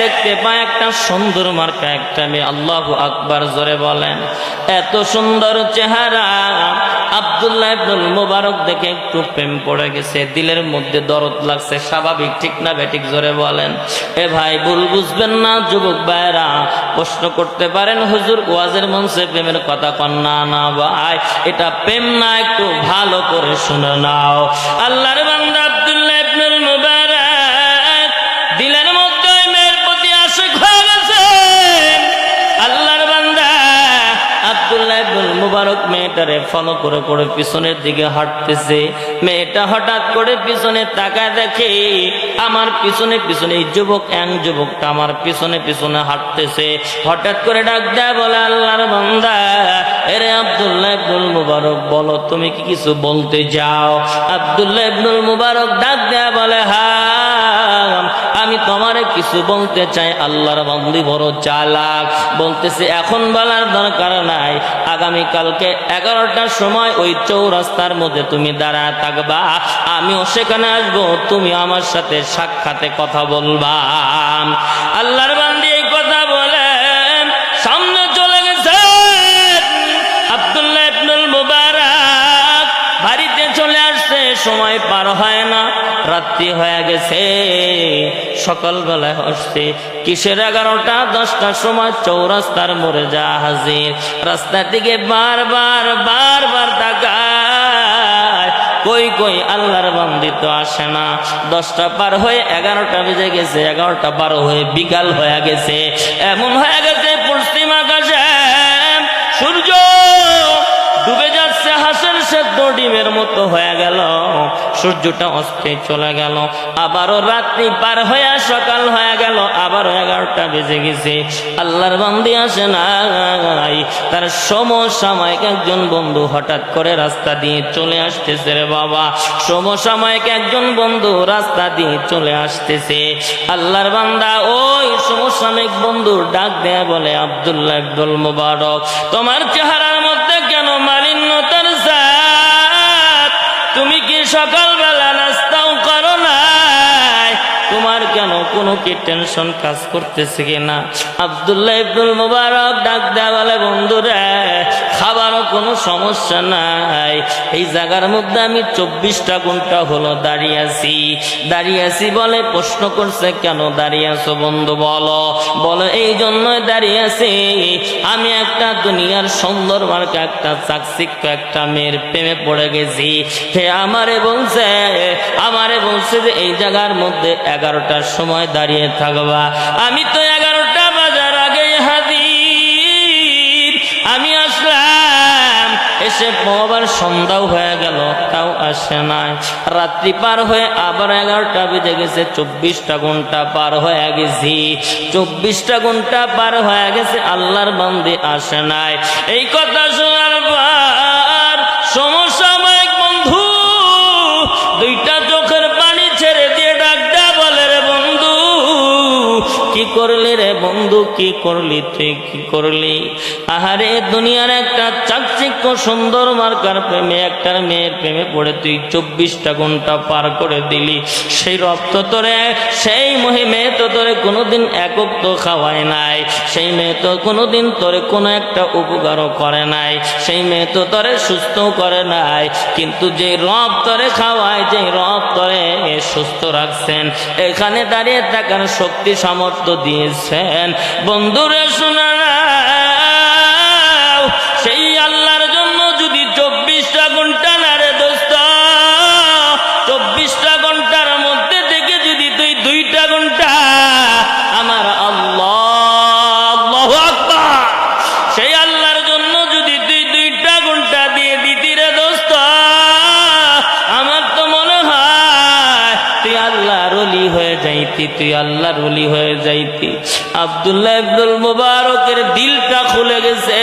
দেখতে পায় একটা সুন্দর মার্কা, একটা মেয়ে। আল্লাহ আকবার জোরে বলেন, এত সুন্দর চেহারা। আব্দুল্লাহ মুবারক দেখে একটু প্রেম পড়ে গেছে, দিলের মধ্যে দরদ লাগছে, স্বাভাবিক, ঠিক না বেঠিক জোরে বলেন। এ ভাই, ভুল বুঝবেন না, যুবক ভাইরা প্রশ্ন করতে পারেন, হুজুর ওয়াজের মঞ্চে প্রেমের কথা কন, না না, ভাই, এটা প্রেম না, একটু ভালো করে শুনে নাও। আল্লাহর বান্দা মেয়েটারে ফলো করে করে পিছনের দিকে হাঁটতেছে। মেয়েটা হঠাৎ করে পিছনে তাকায় দেখে, আমার পিছনে পিছনে যুবক, এক যুবকটা আমার পিছনে পিছনে হাঁটতেছে। হঠাৎ করে ডাক দেয়, বলে, আল্লাহর বান্দা, এরে আব্দুল্লাহ ইবনুল মুবারক, বলো, তুমি কি কিছু বলতে যাও আব্দুল্লাহ ইবনুল মুবারক ডাক দেয়া, বলে হ্যাঁ আমি তোমারে কিছু বলতে চাই, আল্লাহর বন্দি বড় চালাক। বলতেছে, এখন বলার দরকার নাই আগামী কালকে এগারোটার সময় ওই চৌরাস্তার মধ্যে তুমি দাঁড়ায় থাকবা, আমিও সেখানে আসব, তুমি আমার সাথে সাক্ষাতে কথা বলবা। আল্লাহর বান্দি এই কথা বলে সময় পার হয় না। রাত্রি হয়ে গেছে সকালবেলায় আসছে। কিসের এগারোটা, দশটার সময় চৌরাস্তার মোড়ে যা হাজির। রাস্তার দিকে বারবার বারবার তাকায়। কই কই, আল্লাহর বান্দি তো আসে না। দশটা পার হয়ে এগারোটা বেজে গেছে, এগারোটা পার হয়ে বিকাল হয়ে গেছে। এমন হয়ে গেছে সেদ্ধ ডিমের মতো হয়ে গেল। সূর্যটা অস্তে চলে গেল। আবারও রাত্রি পার হয়ে, সকাল হয়ে গেল। আবারও এগারোটা বেজে গেছে। আল্লাহর বান্দি আসে নাই। তার সমসাময়িক একজন বন্ধু হঠাৎ করে রাস্তা দিয়ে চলে আসতেছে রে বাবা। সমসাময়িক একজন বন্ধু রাস্তা দিয়ে চলে আসতেছে। আল্লাহর বান্দা ওই সমসাময়িক বন্ধু ডাক দেয়া বলে, আব্দুল্লাহ আব্দুল মুবারক, তোমার চেহারার সকালবেলা নাস্তাও কেন কি টেনশন কাজ করতেছে কিনা? আব্দুল্লাহ ইবনুল মুবারক ডাক দেয়া বলে, বন্ধুরা, খাবারও কোনো সমস্যা নাই। এই জায়গার মধ্যে আমি চব্বিশটা ঘণ্টা হলো দাঁড়িয়ে আছি। দাঁড়িয়ে আছি বলে প্রশ্ন করছে, কেন দাঁড়িয়ে আছো বন্ধু, বলো। বলো, এই জন্যই দাঁড়িয়ে আছি। আমি একটা দুনিয়ার সুন্দর মার্কা, একটা চাকচিক্য, একটা মেয়ের প্রেমে পড়ে গেছি। সে আমারে বলছে আমারে বলছে যে, এই জায়গার মধ্যে এগারোটার সময় দাঁড়িয়ে থাকবা। আমি তো এগারোটা বাজার আগে হাজির। আমি আসলাম, এসে আবার সন্ধ্যাও হয়ে গেল, তাও আসে নাই। রাত্রি পার হয়ে আবার এগারোটা বেজে গেছে, চব্বিশটা ঘণ্টা পার হয়ে গেছি। চব্বিশটা ঘণ্টা পার হয়ে গেছে, আল্লাহর বান্দি আসে নাই। এই কথা শোনার পর, সমসাময়িক বন্ধু, দুইটা করলি রে বন্ধু, কি করলি তুই, কি করলি? আহারে, দুনিয়ার একটা চাকচিক্য সুন্দর মার্কার প্রেমে, একটার মেয়ের প্রেমে পড়ে তুই চব্বিশটা ঘণ্টা পার করে দিলি। সেই রক্ত তোরে, সেই মহি মেয়ে তো তোরে কোনোদিন একক তো খাওয়ায় নাই। সেই মেয়ে তো কোনোদিন তোরে কোনো একটা উপকারও করে নাই। সেই মেয়ে তো তোরে সুস্থ করে নাই। কিন্তু যে রব তরে খাওয়ায়, যে রব তরে সুস্থ রাখছেন, এখানে দাঁড়িয়ে থাকার শক্তি, সামর্থ্য দিয়েছেন। বন্ধুরে শোনা যাইতি, তুই আল্লাহর অলি হয়ে যাইতি। আব্দুল্লাহ আব্দুল মুবারকের দিলটা খুলে গেছে।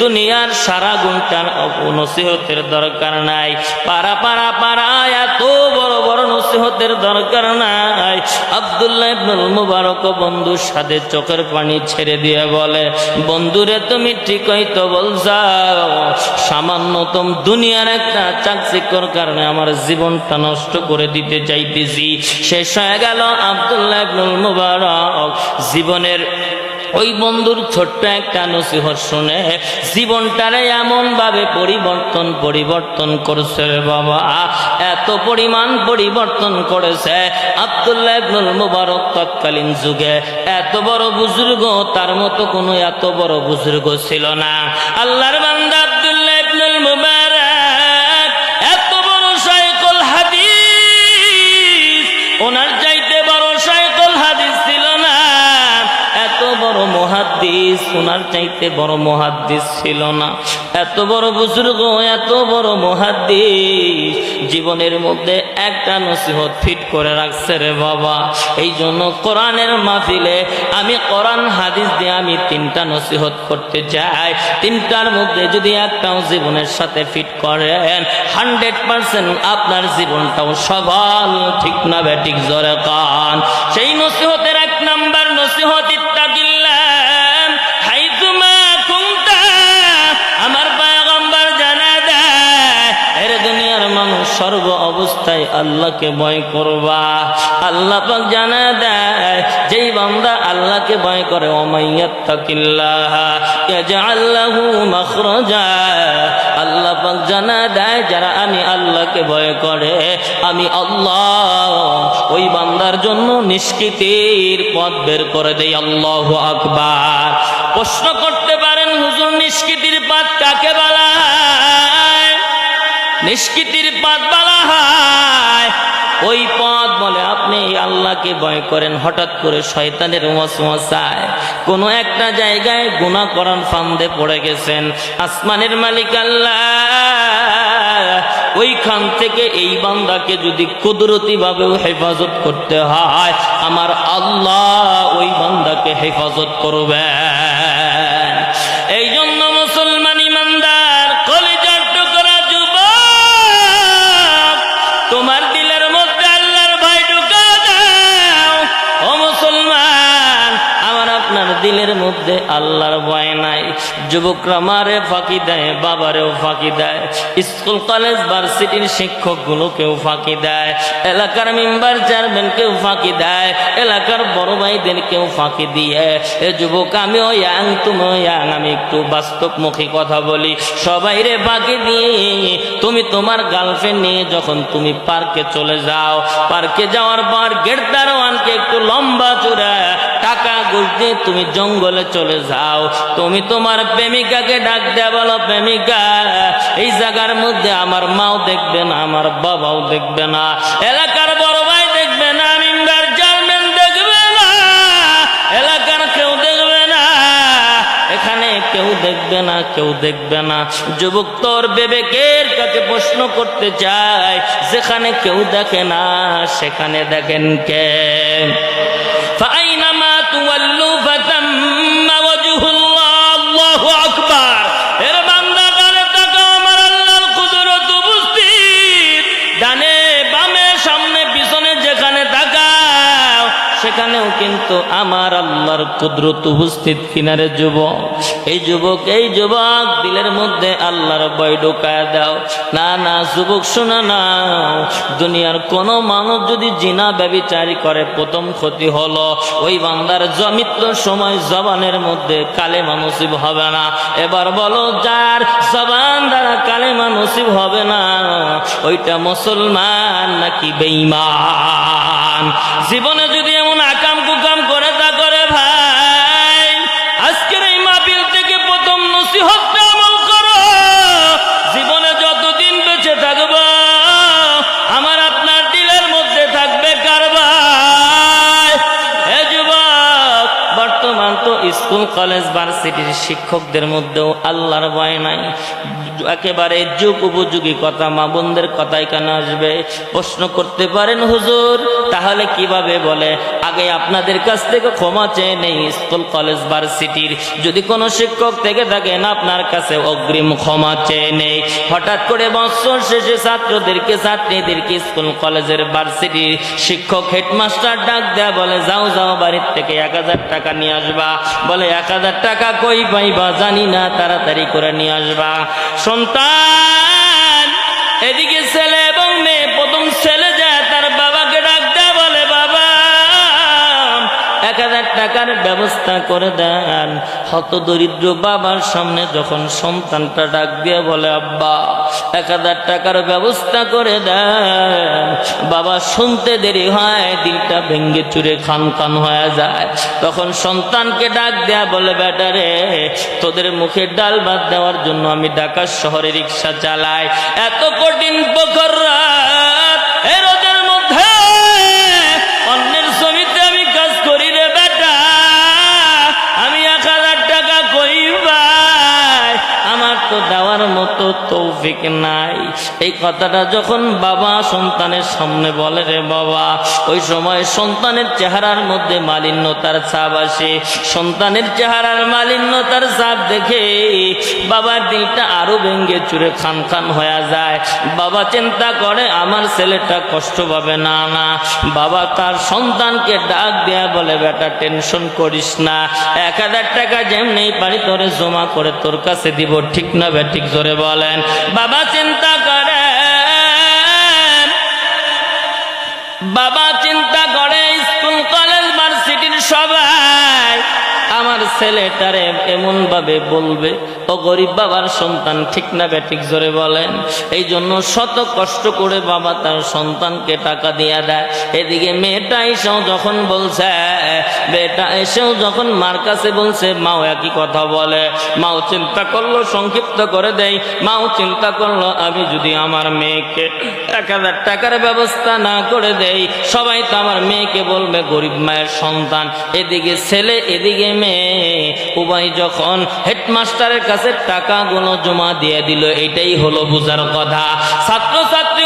দুনিয়ার সারা গুণটার নসিহতের দরকার নাই। পারা পারা পারা এত বড় নসিহতের দরকার নাই। আব্দুল্লাহ ইবনুল মুবারক বন্ধুর সাথে চোখের পানি ছেড়ে দিয়ে বলে, বন্ধুরে, তুমি ঠিকই তো বলছাও, সামান্যতম দুনিয়ার একটা চাকচিকর কারণে আমার জীবনটা নষ্ট করে দিতে চাইতেছি। শেষ হয়ে গেল আব্দুল্লাহ ইবনুল মুবারক। জীবনের ওই বন্ধুর ছোট্ট একটা নসিহত শুনে জীবনটারে এমন ভাবে পরিবর্তন পরিবর্তন করছে বাবা। এত পরিমাণ পরিবর্তন করেছে আব্দুল্লাহ ইবনুল মুবারক তৎকালীন যুগে। এত বড় বুজুর্গ, তার মতো কোনো এত বড় বুজুর্গ ছিল না। আল্লাহর বান্দা আব্দুল্লাহ ইবনুল মুবারক মহাদ্দিস ওনার চাইতে বড় মহাদ্দিস ছিল না। এত বড় বুজুর্গ, এত বড় মহাদ্দিস জীবনের মধ্যে একটা নসিহত ফিট করে রাখছে রে বাবা। এই জন্য কোরআনের মাহফিলে আমি কোরআন, হাদিস দিয়ে আমি তিনটা নসিহত করতে চাই। তিনটার মধ্যে যদি একটাও জীবনের সাথে ফিট করেন, হান্ড্রেড পার্সেন্ট আপনার জীবনটাও সবাল। ঠিক না ব্যাটিক জোরে কান। সেই নসিহতের সর্ব অবস্থায় আল্লাহকে ভয় করবা। আল্লাহ জানা দেয়, যেই বান্দা আল্লাহকে ভয় করে আল্লাহ জানা দেয়, যারা আমি আল্লাহকে ভয় করে, আমি আল্লাহ ওই বান্দার জন্য নিষ্কৃতির পথ বের করে দেই, আল্লাহ আকবার। প্রশ্ন করতে পারেন, হুজুর, নিষ্কৃতির পথ কাকে বলা নিষ্কৃতির পথ বলা হয়। ওই পথ বলে, আপনি আল্লাহকে ভয় করেন, হঠাৎ করে শয়তানের মশমশায় কোনো একটা জায়গায় গুণা করার ফান্দে পড়ে গেছেন। আসমানের মালিক আল্লাহ, ওইখান থেকে এই বান্দাকে যদি কুদরতি ভাবেও হেফাজত করতে হয়, আমার আল্লাহ ওই বান্দাকে হেফাজত করবেন। মধ্যে আল্লাহর ভয় নাই। যুবকরা মারে ফাঁকি দেয়, বাবারেও ফাঁকি দেয়। স্কুল, কলেজ, ভার্সিটির শিক্ষক শিক্ষকগুলোকেও ফাঁকি দেয়। এলাকার মেম্বার চেয়ারম্যানকেও ফাঁকি দেয়। এলাকার বড় ভাইদেরকেও ফাঁকি দিয়ে, এ যুবক আমি আমিও ইয়াং, তুমিও ইয়াং, আমি একটু বাস্তবমুখী কথা বলি। সবাই রে ফাঁকি দিয়ে, তুমি তোমার গার্লফ্রেন্ড নিয়ে যখন তুমি পার্কে চলে যাও, পার্কে যাওয়ার পর গেট দারোয়ানকে একটু লম্বা চূড়া টাকা দিয়ে তুমি জঙ্গলে চলে যাও। তুমি তোমার প্রেমিকাকে ডাক দেয়া বলো, প্রেমিকা, এই জায়গার মধ্যে আমার মাও দেখবে না, আমার বাবাও দেখবে না, এলাকার বড় ভাই দেখবে না চেয়ারম্যান দেখবে না, এলাকার কেউ দেখবে না, এখানে কেউ দেখবে না, কেউ দেখবে না। যুবক তোর বিবেকের কাছে প্রশ্ন করতে চায়, যেখানে কেউ দেখে না, সেখানে দেখেন কে? কিন্তু আমার আল্লাহর কুদরত উপস্থিত কিনারে যুবক, এই যুবক এই যুবক, দিলের মধ্যে আল্লাহর বয় ঢোকায় দাও। না না, যুবক, শোনা না। দুনিয়ার কোন মানুষ যদি জিনা, ব্যবিচারী করে, প্রথম ক্ষতি হলো ওই বান্দার জমিত্র সময় জবানের মধ্যে কালে মানুষিব হবে না। এবার বলো, যার জবান দ্বারা কালে মানুষিব হবে না, ওইটা মুসলমান নাকি বেঈমান? জীবনে যদি এমন আকাম স্কুল কলেজ, ভার্সিটির শিক্ষকদের মধ্যেও আল্লাহর ভয় নাই। একেবারে যুগ উপযোগী কথা, মা বোনদের কথাই কেন আসবে? প্রশ্ন করতে পারেন হুজুর? তাহলে কীভাবে বলে? আগে আপনাদের কাছ থেকে ক্ষমা চেয়ে নেই স্কুল, কলেজ, ভার্সিটির। যদি কোনো শিক্ষক থেকে থাকেন, আপনার কাছে অগ্রিম ক্ষমা চেয়ে নেই। হঠাৎ করে বছর শেষে ছাত্রদেরকে, ছাত্রীদেরকে স্কুল, কলেজের, ভার্সিটির শিক্ষক হেডমাস্টার ডাক দেয়া বলে, যাও যাও, বাড়ির থেকে এক হাজার টাকা নিয়ে আসবা। বলে, এক হাজার টাকা কই পাইবা? জানি না, তাড়াতাড়ি করে নিয়ে আসবা। সন্তান, এদিকে ছেলে এক হাজার টাকার ব্যবস্থা করে দেন। হত দরিদ্র বাবার সামনে যখন সন্তানটা ডাক দিয়ে বলে, আব্বা, এক হাজার টাকার ব্যবস্থা করে দেন। বাবা শুনতে দেরি হয়, দিলটা ভেঙ্গে চুরে খান খান হয়ে যায়। তখন সন্তানকে ডাক দেয়া বলে বেটারে তোদের মুখে ডাল ভাত দেওয়ার জন্য আমি ঢাকা শহরে রিক্সা চালাই। এত কঠিন প্রখর রাত, এ তৌফিক নাই। এই কথাটা যখন বাবা সন্তানের সামনে বলে, রে বাবা, ওই সময় সন্তানের চেহারার মধ্যে মালিন্যতার ছাপ আসে। সন্তানের চেহারার মালিন্যতার ছাপ দেখে বাবার দিলটা আরও ভেঙ্গে চুরে খান খান হয়ে যায়। বাবা চিন্তা করে, আমার ছেলেটা কষ্ট পাবে না না। বাবা তার সন্তানকে ডাক দেয়া বলে, বেটা, টেনশন করিস না। এক হাজার টাকা যেমনি পারি তোরে জমা করে তোর কাছে দিব, ঠিক না বে, ঠিক জোরে বলেন। বাবা চিন্তা করে বাবা চিন্তা করে স্কুল কলেজ ভার্সিটির সবাই আমার ছেলেটারে এমন ভাবে বলবে, ও গরিব বাবার সন্তান, ঠিক না ব্যাটিক জোরে বলেন। এই জন্য শত কষ্ট করে বাবা তার সন্তানকে টাকা দিয়ে দেয়। এদিকে মেয়েটা এসেও যখন বলছে বেটা এসেও যখন মার কাছে বলছে, মাও একই কথা বলে, মাও চিন্তা করল, সংক্ষিপ্ত করে দেয় মাও চিন্তা করল, আমি যদি আমার মেয়েকে এক হাজার টাকার ব্যবস্থা না করে দেই, সবাই তো আমার মেয়েকে বলবে গরিব মায়ের সন্তান। এদিকে ছেলে, এদিকে মেয়ে উভয় যখন হেডমাস্টারের কাছে টাকাগুলো জমা দিয়ে দিল এটাই হলো বুঝার কথা। ছাত্র ছাত্রী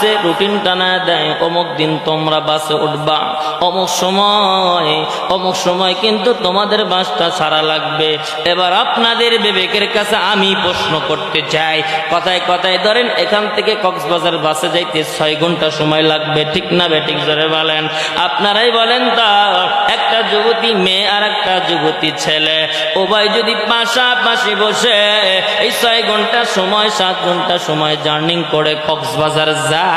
করছে রুটিন টানা দেয়, অমুক দিন তোমরা বাসে উঠবা, অমুক সময় অমুক সময় কিন্তু তোমাদের বাসটা ছাড়া লাগবে। এবার আপনাদের বিবেকের কাছে আমি প্রশ্ন করতে চাই। কথায় কথায় ধরেন এখান থেকে কক্সবাজার বাসে যাইতে ছয় ঘণ্টা সময় লাগবে, ঠিক না বেঠিক জোরে বলেন। আপনারাই বলেন তা, একটা যুবতী মেয়ে আর একটা যুবতী ছেলে, উভয় যদি পাশাপাশি বসে এই ছয় ঘণ্টা সময়, সাত ঘণ্টা সময় জার্নিং করে কক্সবাজার যায়।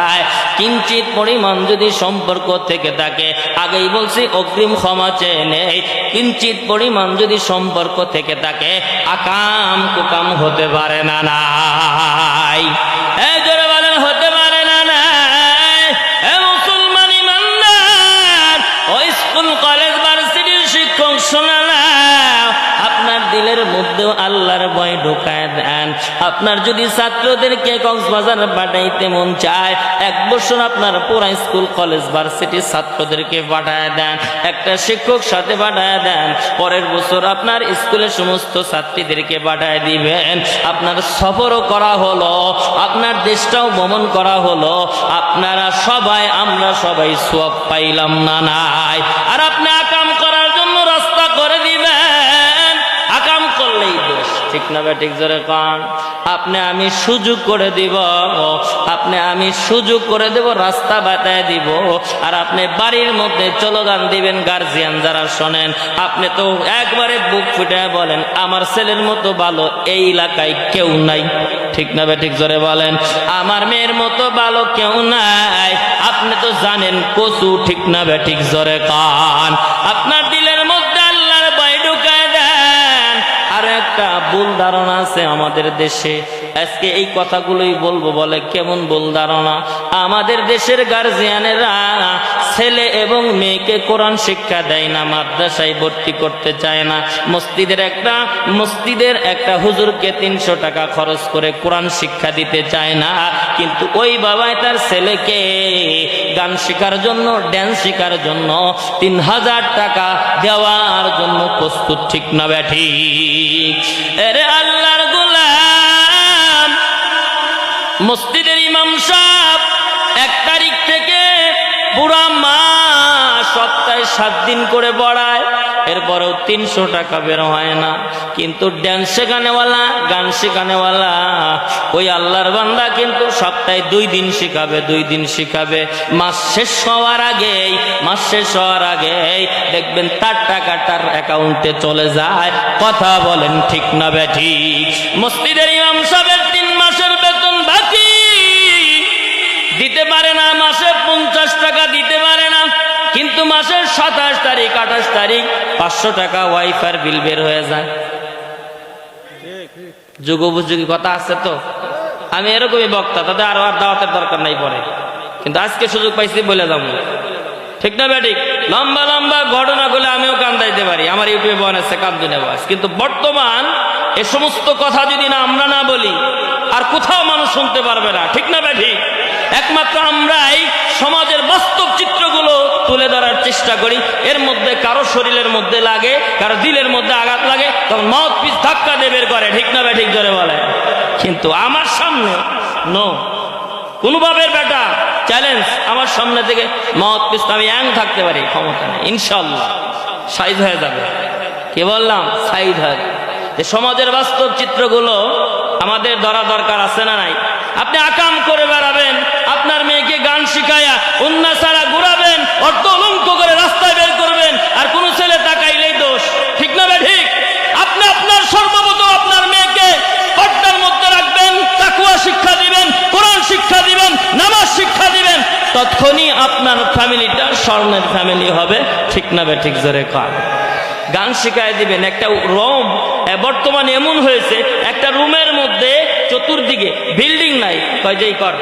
কিঞ্চিত পরিমাণ যদি সম্পর্ক থেকে থাকে, আগেই বলছি অগ্রিম ক্ষমা চেয়ে নেই। কিঞ্চিত পরিমাণ যদি সম্পর্ক থেকে থাকে, আকাম কুকাম হতে পারে না, নাই। কলেজ শিক্ষক শোনা না আপনার দিলের মধ্যেও আল্লাহর ভয় ঢোকায় দেন। আপনার যদি ছাত্রদেরকে কক্সবাজার পাঠাইতে মন চায়, এক বছর আপনার পুরা স্কুল, কলেজ, ভার্সিটি ছাত্রদেরকে পাঠায় দেন, একটা শিক্ষক সাথে পাঠায় দেন। পরের বছর আপনার স্কুলের সমস্ত ছাত্রীদেরকে পাঠায় দিবেন। আপনার সফরও করা হলো, আপনার দেশটাও ভ্রমণ করা হলো। আপনারা সবাই, আমরা সবাই সব পাইলাম না নাই। আর আপনি ঠিক না ব্যাটিক জোরে কান। আপনি আমি সুযোগ করে দিব, আপনি আমি সুযোগ করে দেব, রাস্তা বাতায় দিব, আর আপনি বাড়ির মধ্যে চলোগান দিবেন গার্জিয়ান যারা শোনেন। আপনি তো একবারে বুক ফুটে বলেন, আমার ছেলের মতো ভালো এই এলাকায় কেউ নাই। ঠিক না ব্যাটিক জোরে বলেন, আমার মেয়ের মতো ভালো কেউ নাই। আপনি তো জানেন কচু ঠিক না ব্যাটিক জোরে কান। আপনার ভুল ধারণা আছে আমাদের দেশে। আজকে এই কথাগুলোই বলব বলে কেমন ভুল ধারণা? আমাদের দেশের গার্জিয়ানেরা ছেলে এবং মেয়েকে কোরআন শিক্ষা দেয় না, মাদ্রাসায় ভর্তি করতে চায় না। মসজিদের একটা মসজিদের একটা হুজুরকে তিনশো টাকা খরচ করে কোরআন শিক্ষা দিতে চায় না। কিন্তু ওই বাবাই তার ছেলেকে গান শেখার জন্য ড্যান্স শেখার জন্য তিন হাজার টাকা দেওয়ার জন্য প্রস্তুত, ঠিক না ব্যাঠি এরে আল্লাহর গোলাম, মসজিদের ইমাম সাহেব, এক তারিখ থেকে পুরা মা সপ্তাহে সাত দিন করে পড়ায় এরপরেও তিনশো টাকা বের হয় না। কিন্তু ড্যান্স শেখানেওয়ালা গান শেখানেওয়ালা ওই আল্লাহর বান্দা কিন্তু সপ্তাহে দুই দিন শিখাবে, দুই দিন শিখাবে। মাস শেষ হওয়ার আগেই, মাস শেষ হওয়ার আগেই দেখবেন তার টাকা তার অ্যাকাউন্টে চলে যায়। কথা বলেন ঠিক না ব্যাঠি। মসজিদের ইমাম সাহেবের কিন্তু মাসের সাতাশ তারিখ, আঠাশ তারিখ, পাঁচশো টাকা ওয়াইফার বিল বের হয়ে যায়। যুগোপযোগী কথা আছে তো? আমি এরকমই বক্তা তাদের আরও আর দাওয়াতের দরকার নাই পরে। কিন্তু আজকে সুযোগ পাইছি বলে যাব। ঠিক না ব্যাটিক লম্বা লম্বা ঘটনা ঘটনাগুলো আমিও কান্দাইতে পারি। আমার ইউটিউবে বন আছে কান্দু নেওয়াজ কিন্তু বর্তমান এ সমস্ত কথা যদি না আমরা না বলি আর কোথাও মানুষ শুনতে পারবে না। ঠিক না ব্যাঠিক একমাত্র আমরাই সমাজের বাস্তব চিত্রগুলো তুলে ধরার চেষ্টা করি। এর মধ্যে কারও শরীরের মধ্যে লাগে, কারও দিলের মধ্যে আঘাত লাগে, তখন মত পিস ধাক্কা দিয়ে বের করে, ঠিক না ব্যাঠিক ধরে বলে? কিন্তু আমার সামনে নো কোনোভাবে বেটা চ্যালেঞ্জ আমার সামনে থেকে মত পিস, আমি অ্যাং থাকতে পারি, ক্ষমতা নেই, ইনশাল্লাহ। সাইজ হয়ে যাবে। কি বললাম? সাইজ হয়ে। যে সমাজের বাস্তব চিত্রগুলো আমাদের ধরা দরকার আছে না নাই? আপনি আকাম করে বেড়াবেন, আপনার মেয়েকে গান শিখায়া অন্য ছাড়া ঘুরাবেন, অর্থ অলঙ্ক করে রাস্তায় বের করবেন, আর কোন ছেলে তাকাইলেই দোষ। ঠিক না ঠিক। আপনি আপনার সর্বপ্রথম আপনার মেয়েকে পর্দার মধ্যে রাখবেন, তাকুয়া শিক্ষা দিবেন, কোরআন শিক্ষা দিবেন, নামাজ শিক্ষা দিবেন। তৎক্ষণি আপনার ফ্যামিলিটা স্বর্ণের ফ্যামিলি হবে। ঠিক না ঠিক জোরে কয় গান শিখায় দিবেন। একটা রুম বর্তমানে এমন হয়েছে, একটা রুমের মধ্যে চতুর্দিকে বিল্ডিং নাই। কয় যেই কর,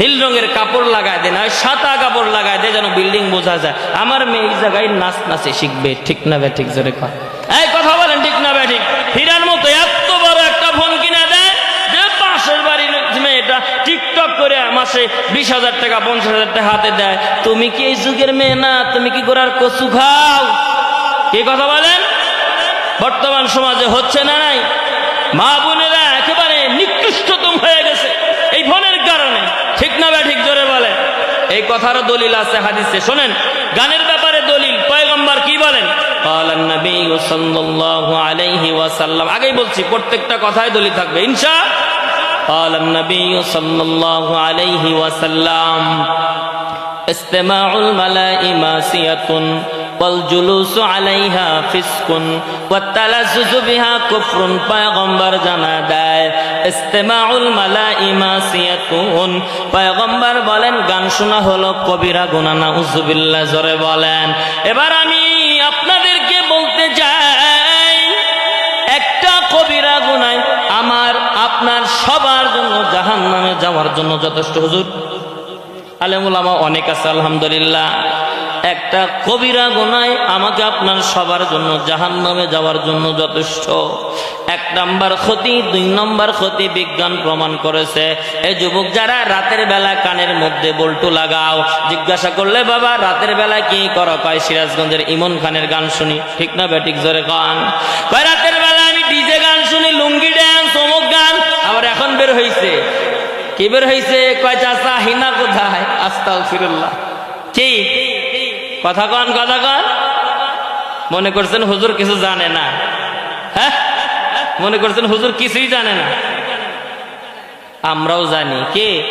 নীল রঙের কাপড় লাগায় দেন আর সাদা কাপড় লাগায় দেয় যেন বিল্ডিং বোঝা যায়। আমার মেয়ে এই জায়গায় নাচ নাচে শিখবে, ঠিক না বে ঠিক জোরে কর। এই কথা বলেন, ঠিক না বে ঠিক। হীরার মতো এত বড় একটা ফোন কিনে দেয় যে পাশের বাড়ির মেয়েটা টিকটক করে মাসে বিশ হাজার টাকা, পঞ্চাশ হাজার টাকা হাতে দেয়। তুমি কি এই যুগের মেয়ে না? তুমি কি গোড়ার কচু খাও? কি কথা বলেন বর্তমান সমাজে হচ্ছে না নাই মা বোনেরা একেবারে নিকৃষ্টতম হয়ে গেছে এই ফোনের কারণে ঠিক না বা ঠিক জোরে বলে এই কথারও দলিল আছে হাদিসে শোনেন গানের ব্যাপারে দলিল পয়গম্বর কি বলেন قال النبي صلى الله عليه وسلم আগেই বলছি প্রত্যেকটা কথায় দলিল থাকবে ইনশা قال النبي صلى الله عليه وسلم استماع الملائ ماسية والجلوس عليها فسق والتلذذ بها كفر পয়গম্বর জানা দেয় ইস্তেমাউল মালাই মাসিয়াতুন পয়গম্বর বলেন গান শোনা হলো কবিরা গুনাহ নাউজুবিল্লাহ জোরে বলেন এবার আমি আপনাদেরকে বলতে চাই একটা কবিরা গুনায় আমার আপনার সবার জন্য জাহান নামে যাওয়ার জন্য যথেষ্ট হুজুর আলেমুলামা অনেক আছে আলহামদুলিল্লাহ একটা কবিরা গোনায় আমাকে আপনার সবার জন্য জাহান নামে যাওয়ার জন্য যথেষ্ট। এক নাম্বার ক্ষতি, দুই নম্বর ক্ষতি বিজ্ঞান প্রমাণ করেছে। এই যুবক, যারা রাতের বেলা কানের মধ্যে বল্টু লাগাও, জিজ্ঞাসা করলে, বাবা, রাতের বেলা কি করো? কয়, সিরাজগঞ্জের ইমন খানের গান শুনি। ঠিক না বেটিক জোরে গান কয়, রাতের বেলা আমি ডিজে গান শুনি, লুঙ্গি ড্যান্স অমুক গান। আবার এখন বের হয়েছে কি বের হয়েছে কয় চাষা হিনা কোথায়? আস্তাল ফিরুল্লাহ কি? কথা কন কথা কন। মনে করছেন হুজুর কিছু জানে না। হ্যাঁ? মনে করছেন হুজুর কিছুই জানে না। আমরাও জানি। কে?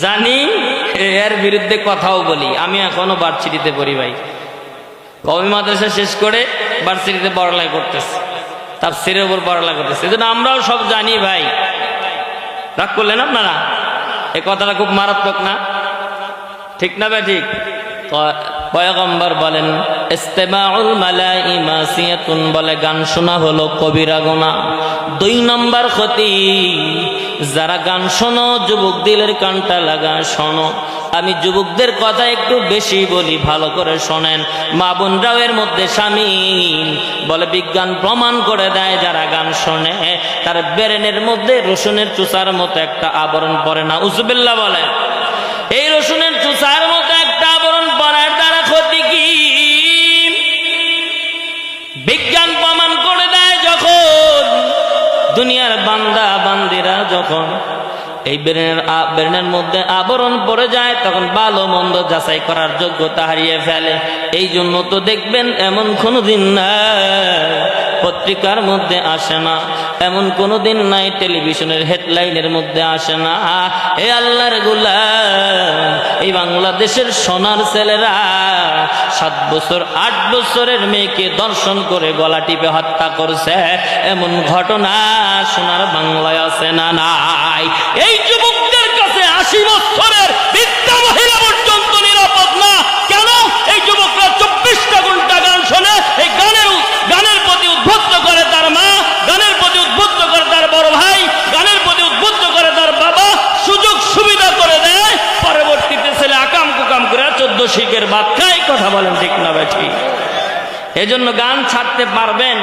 জানি, এর বিরুদ্ধে কথাও বলি। আমি এখনও বার্ষিটিতে পড়ি ভাই। কবি মাদ্রাসা শেষ করে বার্ষিটিতে পড়ালেখা করতেছে। তার সিরের উপর পড়ালেখা করতেছে। এই আমরাও সব জানি ভাই। রাগ করলেন আপনারা? এ কথাটা খুব মারাত্মক না? ঠিক না ভাই, ঠিক? পয়গম্বর বলেন, ইস্তেমাউল মালাই মাসিয়াতুন বলে গান শোনা হলো কবিরা গোনা। দুই নম্বর ক্ষতি, যারা গান শোনো, যুবক দিলের কানটা লাগা শোনো। আমি যুবকদের কথা একটু বেশি বলি, ভালো করে শোনেন। মা বোনরাও এর মধ্যে স্বামীন বলে বিজ্ঞান প্রমাণ করে দেয়, যারা গান শোনে, তার বেরেনের মধ্যে রসুনের চুষার মতো একটা আবরণ পড়ে না। উজবিল্লা বলে, এই রসুনের দুনিয়ার বান্দা, বান্দিরা যখন এই ব্রেনের ব্রেনের মধ্যে আবরণ পড়ে যায়, তখন ভালো মন্দ যাচাই করার যোগ্যতা হারিয়ে ফেলে। এই জন্য তো দেখবেন এমন কোনো দিন না পত্রিকার মধ্যে আসে না। এমন কোনো দিন নাই, টেলিভিশনের হেডলাইনের মধ্যে আসে না। এ আল্লাহর গুলাম। এই বাংলাদেশের সোনার ছেলেরা সাত বছর, আট বছরের মেয়েকে দর্শন করে গলা টিপে হত্যা করছে। এমন ঘটনা সোনার বাংলায় আছে না নাই? এই যুবকদের কাছে আশি বছরের বৃদ্ধা মহিলা পর্যন্ত নিরাপদ না কেন এই যুবকরা চব্বিশটা ঘণ্টা গান শোনে এই গানের গানের প্রতি উদ্বুদ্ধ করে তার মা গানের প্রতি উদ্বুদ্ধ করে তার বড় ভাই গানের প্রতি উদ্বুদ্ধ করে তার বাবা সুযোগ সুবিধা করে দেয় পরবর্তীতে ছেলে আকাম কুকাম করে বাচ্চাই কথা বলেন ঠিক না বেঠি। এজন্য গান ছাড়তে পারবেন